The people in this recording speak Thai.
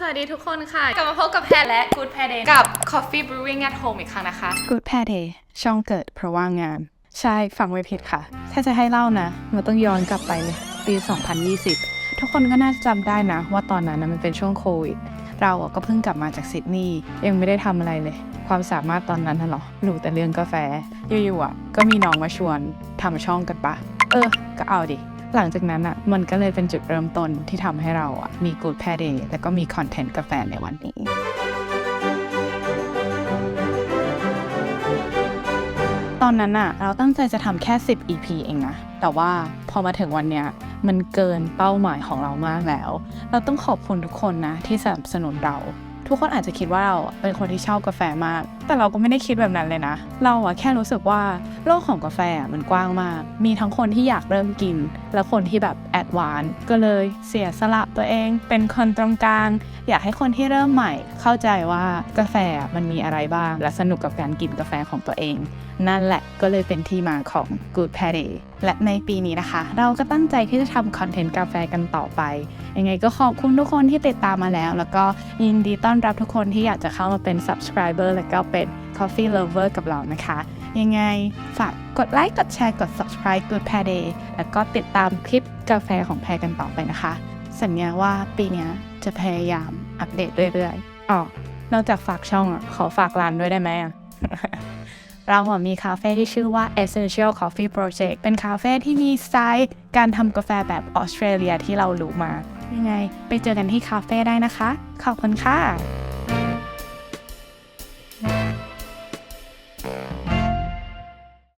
สวัสดีทุกคนค่ะ กลับมาพบกับแพรและ Good p a Day กับ Coffee Brewing at Home อีกครั้งนะคะ Good p a Day ช่องเกิดเพราะว่างงาน ใช่ฟังไม่ผิดค่ะ ถ้าจะให้เล่านะ มันต้องย้อนกลับไปปี 2020 ทุกคนก็น่าจะจำได้นะ ว่าตอนนั้นนะมันเป็นช่วงโควิด เราอะก็เพิ่งกลับมาจากซิดนีย์ยังไม่ได้ทำอะไรเลย ความสามารถตอนนั้นน่ะเหรอรู้แต่เรื่องกาแฟอยู่ๆอะก็มีน้องมาชวนทำช่องกันปะเออ ก็เอาดิ หลังจากนั้นอะมันก็เลยเป็นจุดเริ่มต้นที่ทำให้เราอะมี Good p a Day แล้วก็มีคอนเทนต์กาแฟในวันนี้ตอนนั้นอะเราตั้งใจจะทำแค่ 10 EP เองนะ แต่ว่าพอมาถึงวันเนี้ยมันเกินเป้าหมายของเรามากแล้ว เราต้องขอบคุณทุกคนนะที่สนับสนุนเรา ทุกคนอาจจะคิดว่าเราเป็นคนที่ชอบกาแฟมาก แต่เราก็ไม่ได้คิดแบบนั้นเลยนะ เราอะแค่รู้สึกว่าโลกของกาแฟมันกว้างมาก มีทั้งคนที่อยากเริ่มกิน และคนที่แบบแอดวานก็เลยเสียสละตัวเอง เป็นคนตรงกลาง อยากให้คนที่เริ่มใหม่ เข้าใจว่ากาแฟมันมีอะไรบ้าง และสนุกกับการกินกาแฟของตัวเอง นั่นแหละก็เลยเป็นที่มาของ Good p a d a y และในปีนี้นะคะ เราก็ตั้งใจที่จะทำคอนเทนต์กาแฟกันต่อไป ยังไงก็ขอบคุณทุกคนที่ติดตามมาแล้ว แล้วก็ยินดีต้อนรับทุกคนที่อยากจะเข้ามาเป็น subscriber แล้วก็เป็น coffee lover กับเรานะคะ ยังไงฝากกดไลค์ กดแชร์ กด subscribe Good p a d a y แล้วก็ติดตามคลิปกาแฟของแพรกันต่อไปนะคะ สัญญาว่าปีนี้จะพยายามอัปเดตเรื่อยๆอ๋อนอกจากฝากช่องอะขอฝากร้านด้วยได้ไหมอะเราอมีคาเฟ่ที่ชื่อว่า Essential Coffee Project เป็นคาเฟ่ที่มีสไตล์การทำกาแฟแบบออสเตรเลียที่เรารู้มา ยังไง ไปเจอกันที่คาเฟ่ได้นะคะ ขอบคุณค่ะ